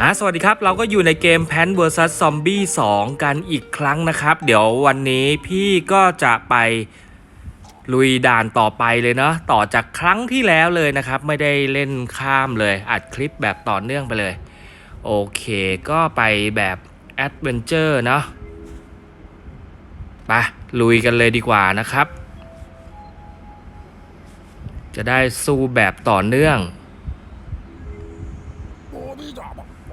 อะสวัสดีครับ เราก็อยู่ในเกม Plant vs Zombie 2กันอีกครั้งนะครับ เดี๋ยววันนี้พี่ก็จะไปลุยด่านต่อไปเลยเนาะต่อจากครั้งที่แล้วเลยนะครับ ไม่ได้เล่นข้ามเลย อัดคลิปแบบต่อเนื่องไปเลย โอเค ก็ไปแบบแอดเวนเจอร์เนาะไปลุยกันเลยดีกว่านะครับ จะได้สู้แบบต่อเนื่อง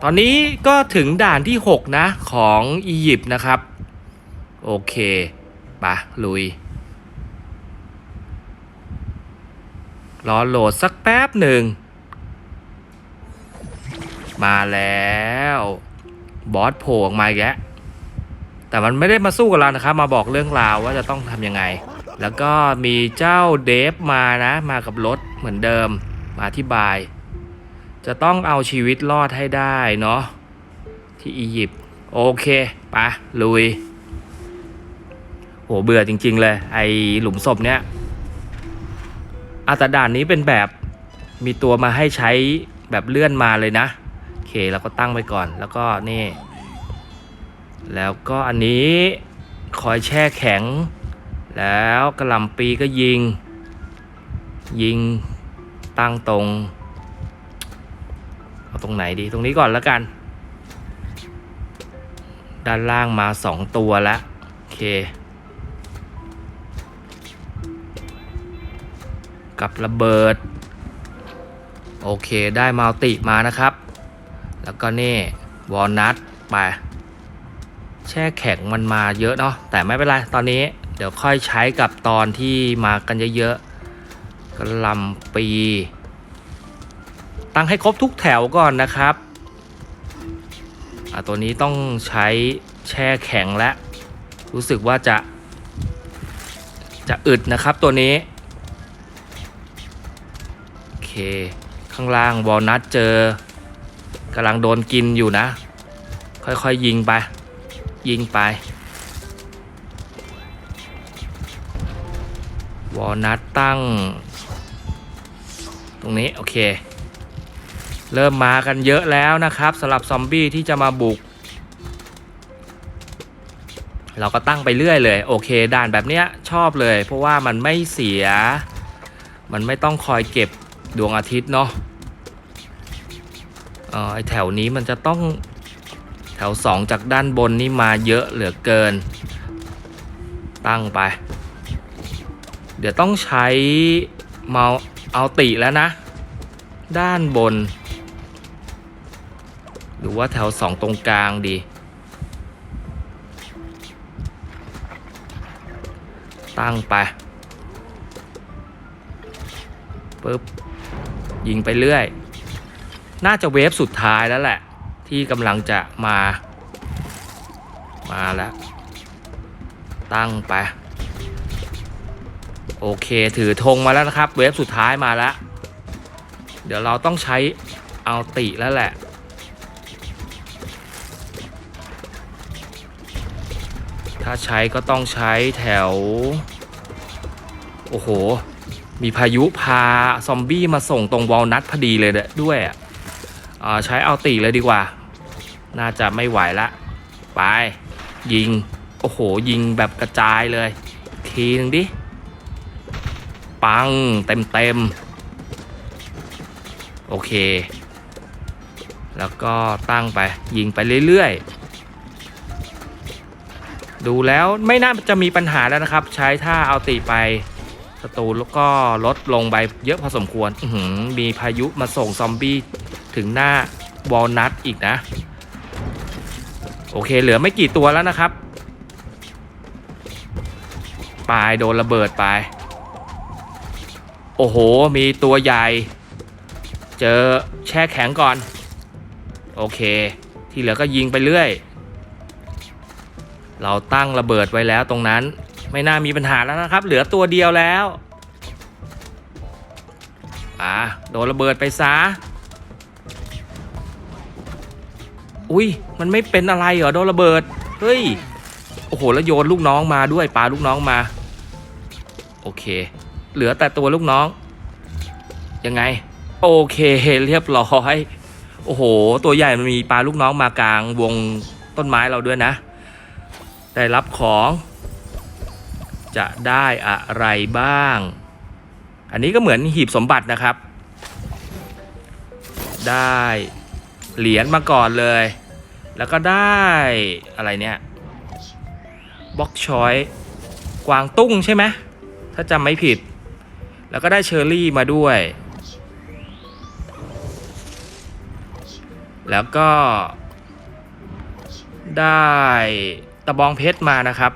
ตอนนี้ก็ถึงด่านที่ 6 นะของอียิปต์นะครับ โอเคปะลุย รอโหลดสักแป๊บหนึ่ง มาแล้ว บอสโผล่ออกมาอีกแล้วแต่มันไม่ได้มาสู้กับเรานะครับ มาบอกเรื่องราวว่าจะต้องทำยังไง แล้วก็มีเจ้าเดฟมานะ มากับรถเหมือนเดิม มาอธิบาย จะต้องเอาชีวิตรอดให้ได้เนาะที่อียิปต์โอเคปะลุยโหเบื่อจริง ๆ เลย ไอหลุมศพเนี้ยอาตด่านนี้เป็นแบบมีตัวมาให้ใช้แบบเลื่อนมาเลยนะโอเคเราก็ตั้งไว้ก่อนแล้วก็นี่ แล้วก็อันนี้คอยแช่แข็ง แล้วกระลำปีก็ยิง ยิงตั้งตรง เอาตรงไหนดีตรงนี้ก่อนแล้วกัน ด้านล่างมาสองตัวล้วโอเค กับระเบิด โอเคได้มัลติมานะครับ แล้วก็นี่ วอลนัทไปแช่แข็งมันมาเยอะเนาะแต่ไม่เป็นไร ตอนนี้เดี๋ยวค่อยใช้กับตอนที่มากันเยอะๆกระลำปี ตั้งให้ครบทุกแถวก่อนนะครับอะตัวนี้ต้องใช้แช่แข็งและ รู้สึกว่าจะจะอึดนะครับตัวนี้ โอเค ข้างล่างวอลนัทเจอกำลังโดนกินอยู่นะ ค่อยๆยิงไป ยิงไป วอลนัทตั้ง ตรงนี้ โอเค เริ่มมากันเยอะแล้วนะครับสำหรับซอมบี้ที่จะมาบุก เราก็ตั้งไปเรื่อยเลย โอเค ด่านแบบเนี้ยชอบเลย เพราะว่ามันไม่เสีย มันไม่ต้องคอยเก็บดวงอาทิตย์เนาะเออไอแถวนี้มันจะต้องแถวสองจากด้านบนนี่มาเยอะเหลือเกิน ตั้งไป เดี๋ยวต้องใช้เมาเอาติแล้วนะ ด้านบน หรือว่าแถวสองตรงกลางดี ตั้งไปปึ๊บยิงไปเรื่อย น่าจะเวฟสุดท้ายแล้วแหละ ที่กำลังจะมา มาแล้ว ตั้งไป โอเคถือธงมาแล้วนะครับ เวฟสุดท้ายมาแล้ว เดี๋ยวเราต้องใช้เอาติแล้วแหละาใช้ก็ต้องใช้แถว โอ้โห มีพายุพาซอมบี้มาส่งตรงวอลนัทพอดีเลยด้วยอ่าใช้เอาติเลยดีกว่า น่าจะไม่ไหวละ ไป ยิง โอ้โห ยิงแบบกระจายเลย ทีนึงดิ ปังเต็มเต็มโอเค แล้วก็ตั้งไปยิงไปเรื่อยๆ ดูแล้วไม่น่าจะมีปัญหาแล้วนะครับ ใช้ท่าเอาติไปศัตรูแล้วก็ลดลงไปเยอะพอสมควรมีพายุมาส่งซอมบี้ถึงหน้าวอลนัทอีกนะ โอเคเหลือไม่กี่ตัวแล้วนะครับปลายโดนระเบิดไป โอ้โห มีตัวใหญ่ เจอแช่แข็งก่อน โอเค ที่เหลือก็ยิงไปเรื่อย เราตั้งระเบิดไว้แล้วตรงนั้น ไม่น่ามีปัญหาแล้วนะครับ เหลือตัวเดียวแล้วอ่าโดนระเบิดไปซะอุ้ยมันไม่เป็นอะไรเหรอโดนระเบิดเฮ้ยโอ้โหแล้วโยนลูกน้องมาด้วยปลาลูกน้องมา โอเค เหลือแต่ตัวลูกน้อง ยังไง โอเคเรียบร้อย โอ้โห ตัวใหญ่มันมีปลาลูกน้องมากลางวงต้นไม้เราด้วยนะ ได้รับของ จะได้อะไรบ้าง อันนี้ก็เหมือนหีบสมบัตินะครับ ได้เหรียญมาก่อนเลย แล้วก็ได้อะไรเนี่ยบล็อกชอยกวางตุ้งใช่ไหมถ้าจำไม่ผิด แล้วก็ได้เชอร์รี่มาด้วย แล้วก็ได้ ตะบองเพชรมานะครับ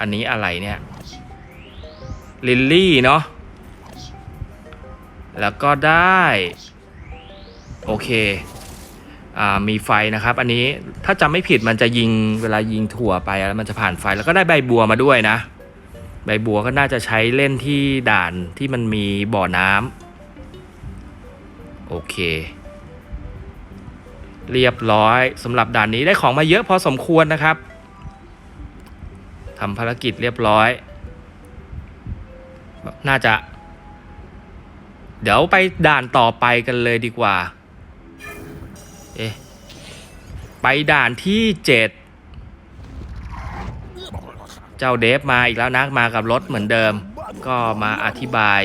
อันนี้อะไรเนี่ยลิลลี่เนาะแล้วก็ได้ โอเคอ่ามีไฟนะครับ อันนี้ถ้าจำไม่ผิดมันจะยิงเวลายิงถั่วไปแล้วมันจะผ่านไฟแล้วก็ได้ใบบัวมาด้วยนะ ใบบัวก็น่าจะใช้เล่นที่ด่านที่มันมีบ่อน้ำโอเค เรียบร้อยสำหรับด่านนี้ได้ของมาเยอะพอสมควรนะครับทำภารกิจเรียบร้อย น่าจะ เดี๋ยวไปด่านต่อไปกันเลยดีกว่า เอ๊ะ ไปด่านที่เจ็ดเจ้าเดฟมาอีกแล้วนะมากับรถเหมือนเดิม ก็มาอธิบาย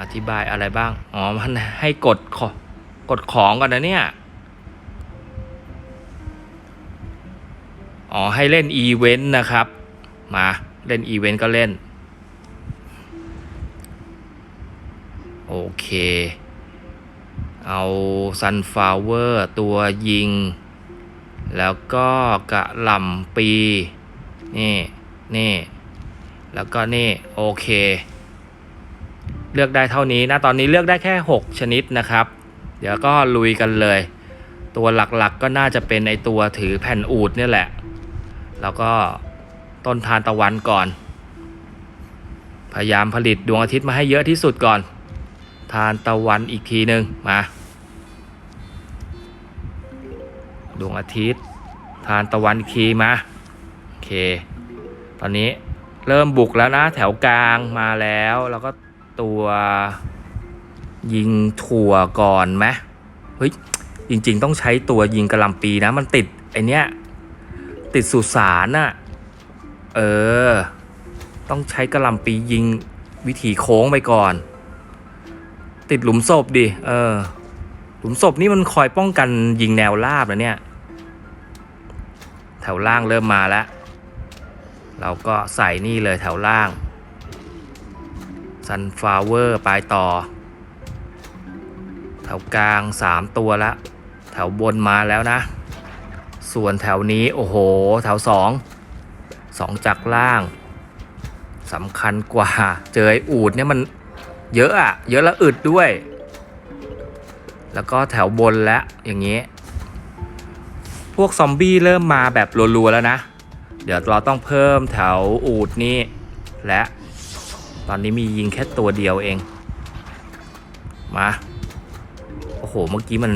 อธิบายอะไรบ้าง อ๋อ มันให้กดขอ กดของก่อนนะเนี่ย อ๋อ ให้เล่นอีเวนต์นะครับ มา เล่นอีเวนต์ก็เล่น โอเค เอาซันฟลาวเวอร์ตัวยิง แล้วก็กระหล่ำปี นี่ นี่ แล้วก็นี่ โอเค เลือกได้เท่านี้นะ ตอนนี้เลือกได้แค่ 6 ชนิดนะครับ เดี๋ยวก็ลุยกันเลย ตัวหลักๆกก็น่าจะเป็นไอตัวถือแผ่นอูดเนี่ยแหละ แล้วก็ต้นทานตะวันก่อน พยายามผลิตดวงอาทิตย์มาให้เยอะที่สุดก่อน ทานตะวันอีกทีหนึ่งมาดวงอาทิตย์ ทานตะวันอีกทีมาโอเค ตอนนี้เริ่มบุกแล้วนะแถวกลางมาแล้ว แล้วก็ตัว ยิงถั่วก่อนไหมเฮ้ยจริง ๆ ต้องใช้ตัวยิงกระลำปีนะ มันติดไอเนี้ยติดสุสานน่ะเออ ต้องใช้กระลำปียิงวิถีโค้งไปก่อน ติดหลุมศพดิเออ หลุมศพนี่มันคอยป้องกันยิงแนวราบนะเนี่ย แถวล่างเริ่มมาแล้ว เราก็ใส่นี่เลยแถวล่างซันฟลาวเวอร์ไปต่อ แถวกลาง 3 ตัวละ แถวบนมาแล้วนะ ส่วนแถวนี้โอ้โห แถว 2 2 จากล่างสำคัญกว่า เจอไอ้อูดเนี่ยมันเยอะอะเยอะและอึดด้วย แล้วก็แถวบนแล้วอย่างนี้ พวกซอมบี้เริ่มมาแบบรัวๆแล้วนะ เดี๋ยวเราต้องเพิ่มแถวอูดนี่และ ตอนนี้มียิงแค่ตัวเดียวเอง มา อ้โห เมื่อกี้มัน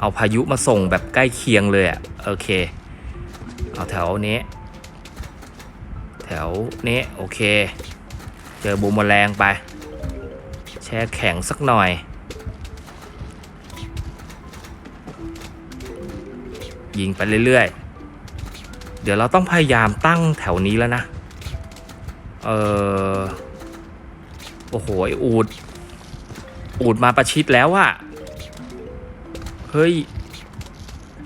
เอาพายุมาส่งแบบใกล้เคียงเลยอะโอเค เอาแถวนี้ แถวนี้โอเค เจอบูมแมลงไป แช่แข็งสักหน่อย ยิงไปเรื่อยๆ เดี๋ยวเราต้องพยายามตั้งแถวนี้แล้วนะ เออโอ้โหไออูด อูดมาประชิดแล้วอะ เฮ้ย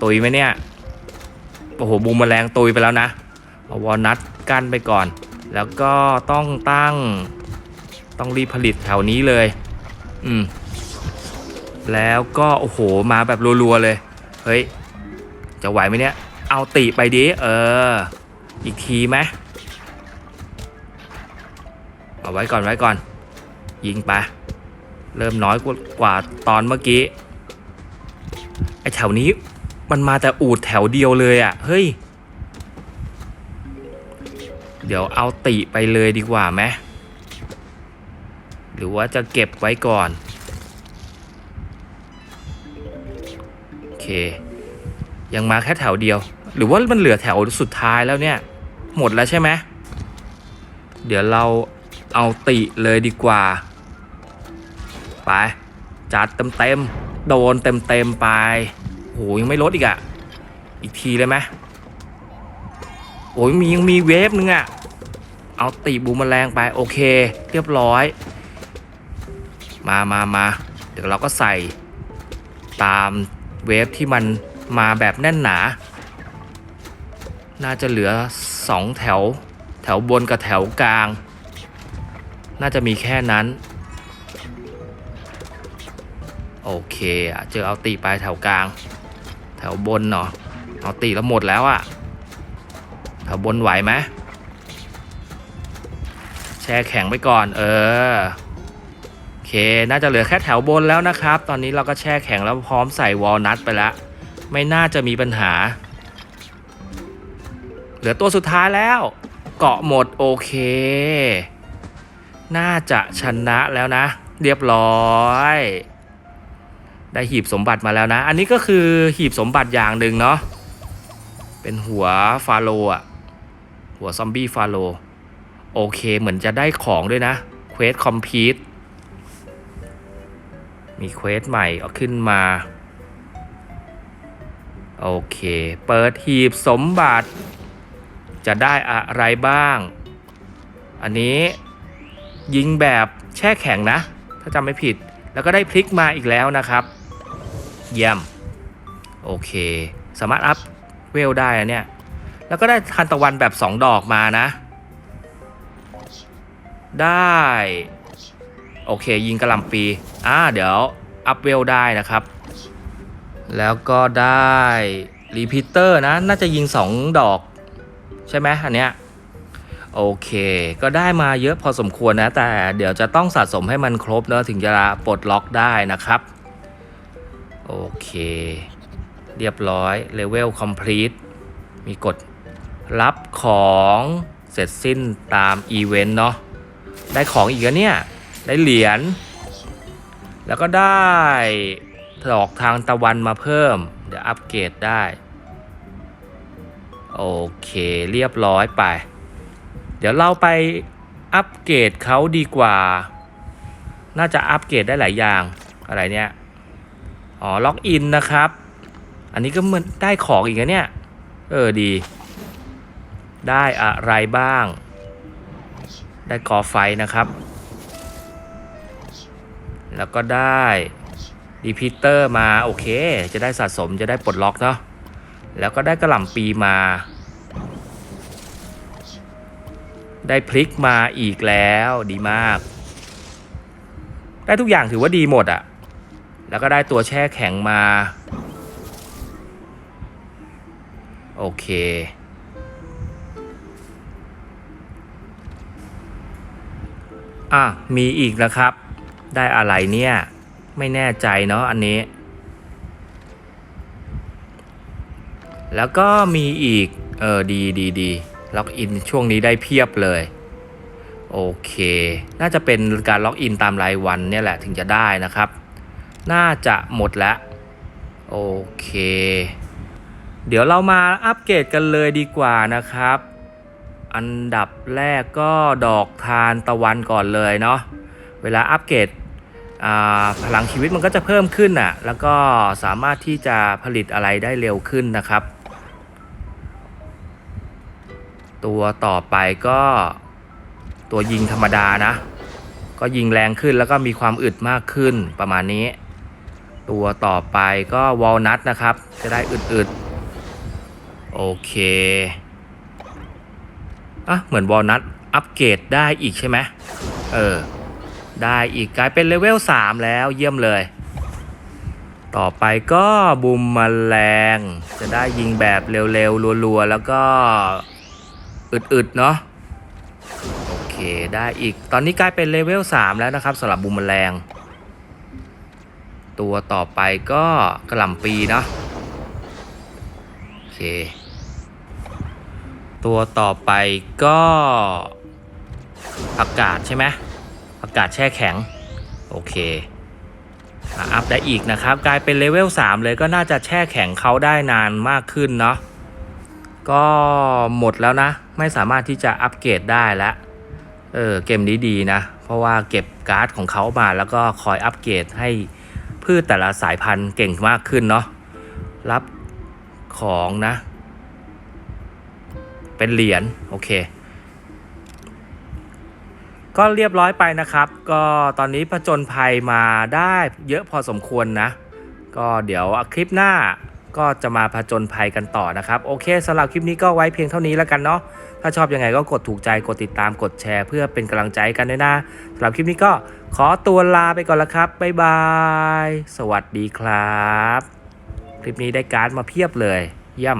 ตุยไหมเนี่ย โอ้โห บูมแมลงตุยไปแล้วนะ เอาวอลนัทกั้นไปก่อน แล้วก็ต้องตั้ง ต้องรีผลิตแถวนี้เลย อืม แล้วก็โอ้โห มาแบบรัวๆเลย เฮ้ย จะไหวไหมเนี่ย เอาติไปดิ เออ อีกทีไหมเอาไว้ก่อนไว้ก่อน ยิงไป เริ่มน้อยกว่าตอนเมื่อกี้ ไอแถวนี้มันมาแต่อูดแถวเดียวเลยอะ่ะ เฮ้ย เดี๋ยวเอาติไปเลยดีกว่าไหมหรือว่าจะเก็บไว้ก่อน โอเค ยังมาแค่แถวเดียว หรือว่ามันเหลือแถวสุดท้ายแล้วเนี่ย หมดแล้วใช่ไหมเดี๋ยวเราเอาติเลยดีกว่า ไป จัดเต็มเต็ม โดนเต็มเต็มๆไปโหยังไม่ลดอีกอะอีกทีเลยไหมโอ้ยมียังมีเวฟนึงอะเอาตีบูมแมลงไปโอเค เรียบร้อย มามามาเดี๋ยวเราก็ใส่ตามเวฟที่มันมาแบบแน่นหนา น่าจะเหลือสองแถว แถวบนกับแถวกลาง น่าจะมีแค่นั้น โอเคอะเจอเอาตีไปแถวกลาง แถวบนเนาะเอาตีแล้วหมดแล้วอะแถวบนไหวไหมแช่แข็งไปก่อน เออโอเคน่าจะเหลือแค่แถวบนแล้วนะครับ ตอนนี้เราก็แช่แข็งแล้วพร้อมใส่วอลนัทไปแล้วไม่น่าจะมีปัญหา เหลือตัวสุดท้ายแล้ว เกาะหมดโอเค น่าจะชนะแล้วนะ เรียบร้อย ได้หีบสมบัติมาแล้วนะ อันนี้ก็คือหีบสมบัติอย่างหนึ่งเนาะ เป็นหัวฟาโลอะหัวซอมบี้ฟาโล โอเคเหมือนจะได้ของด้วยนะเควสคอมพีทมีเควสใหม่เอาขึ้นมา โอเค เปิดหีบสมบัติ จะได้อะไรบ้าง อันนี้ยิงแบบแช่แข็งนะ ถ้าจำไม่ผิดแล้วก็ได้พลิกมาอีกแล้วนะครับ เยี่ยม โอเค สามารถอัพเวลได้อะเนี่ย แล้วก็ได้ทันตะวันแบบ 2 ดอกมานะ ได้ โอเค ยิงกระลำปี อ่า เดี๋ยว อัพเวลได้นะครับ แล้วก็ได้รีพิเตอร์นะ น่าจะยิง 2 ดอก ใช่ไหมอันเนี้ยโอเค ก็ได้มาเยอะพอสมควรนะ แต่เดี๋ยวจะต้องสะสมให้มันครบเนอะถึงจะปลดล็อกได้นะครับ โอเค เรียบร้อยเลเวลคอมพลีทมีกดรับของเสร็จสิ้นตามอีเวนต์เนาะได้ของอีกแล้วเนี่ย ได้เหรียญแล้วก็ได้ดอกทางตะวันมาเพิ่ม เดี๋ยวอัปเกรดได้ โอเคเรียบร้อยไป เดี๋ยวเราไปอัปเกรดเขาดีกว่า น่าจะอัปเกรดได้หลายอย่างอะไรเนี่ย อ๋อ ล็อกอินนะครับ อันนี้ก็เหมือนได้ของอีกนะเนี่ย เออดี ได้อะไรบ้าง ได้กอไฟนะครับ แล้วก็ได้ดีพิเตอร์มาโอเค จะได้สะสมจะได้ปลดล็อกเนาะ แล้วก็ได้กระหล่ำปีมา ได้พลิกมาอีกแล้วดีมาก ได้ทุกอย่างถือว่าดีหมดอะ แล้วก็ได้ตัวแช่แข็งมา โอเค อะ มีอีกนะครับ ได้อะไรเนี่ย ไม่แน่ใจเนาะอันนี้ แล้วก็มีอีก เออ ดีดีดีล็อกอินช่วงนี้ได้เพียบเลย โอเค น่าจะเป็นการล็อกอินตามรายวันเนี่ยแหละถึงจะได้นะครับ น่าจะหมดแล้ว โอเค เดี๋ยวเรามาอัปเกรดกันเลยดีกว่านะครับ อันดับแรกก็ดอกทานตะวันก่อนเลยเนาะเวลาอัปเกรดพลังชีวิตมันก็จะเพิ่มขึ้นอะ แล้วก็สามารถที่จะผลิตอะไรได้เร็วขึ้นนะครับ ตัวต่อไปก็ตัวยิงธรรมดานะ ก็ยิงแรงขึ้นแล้วก็มีความอึดมากขึ้นประมาณนี้ ตัวต่อไปก็วอลนัทนะครับ จะได้อึดๆ โอเค อะ เหมือนวอลนัทอัปเกรดได้อีกใช่ไหมเออ ได้อีกกลายเป็นเลเวล 3 แล้วเยี่ยมเลย ต่อไปก็บุมแมลง จะได้ยิงแบบเร็วๆ รัวๆ แล้วก็อึดๆ เนาะโอเค ได้อีกตอนนี้กลายเป็นเลเวล 3 แล้วนะครับสำหรับบุมแมลง ตัวต่อไปก็กระหล่ำปีเนาะโอเค ตัวต่อไปก็ผักกาดใช่ไหมผักกาดแช่แข็ง โอเคอัพได้อีกนะครับ กลายเป็นเลเวล3เลยก็น่าจะแช่แข็งเขาได้นานมากขึ้นเนาะก็หมดแล้วนะ ไม่สามารถที่จะอัปเกรดได้แล้วเออเกมนี้ดีนะ เพราะว่าเก็บการ์ดของเขามาแล้วก็คอยอัปเกรดให้ พืชแต่ละสายพันธุ์เก่งมากขึ้นเนาะรับของนะ เป็นเหรียญโอเค ก็เรียบร้อยไปนะครับ ก็ตอนนี้ผจญภัยมาได้เยอะพอสมควรนะ ก็เดี๋ยวคลิปหน้าก็จะมาผจญภัยกันต่อนะครับ โอเคสำหรับคลิปนี้ก็ไว้เพียงเท่านี้แล้วกันเนาะ ถ้าชอบยังไงก็กดถูกใจกดติดตามกดแชร์ เพื่อเป็นกำลังใจกันด้วยนะสำหรับคลิปนี้ก็ขอตัวลาไปก่อนละครับบ๊ายบายสวัสดีครับ คลิปนี้ได้การ์ดมาเพียบเลย เยี่ยม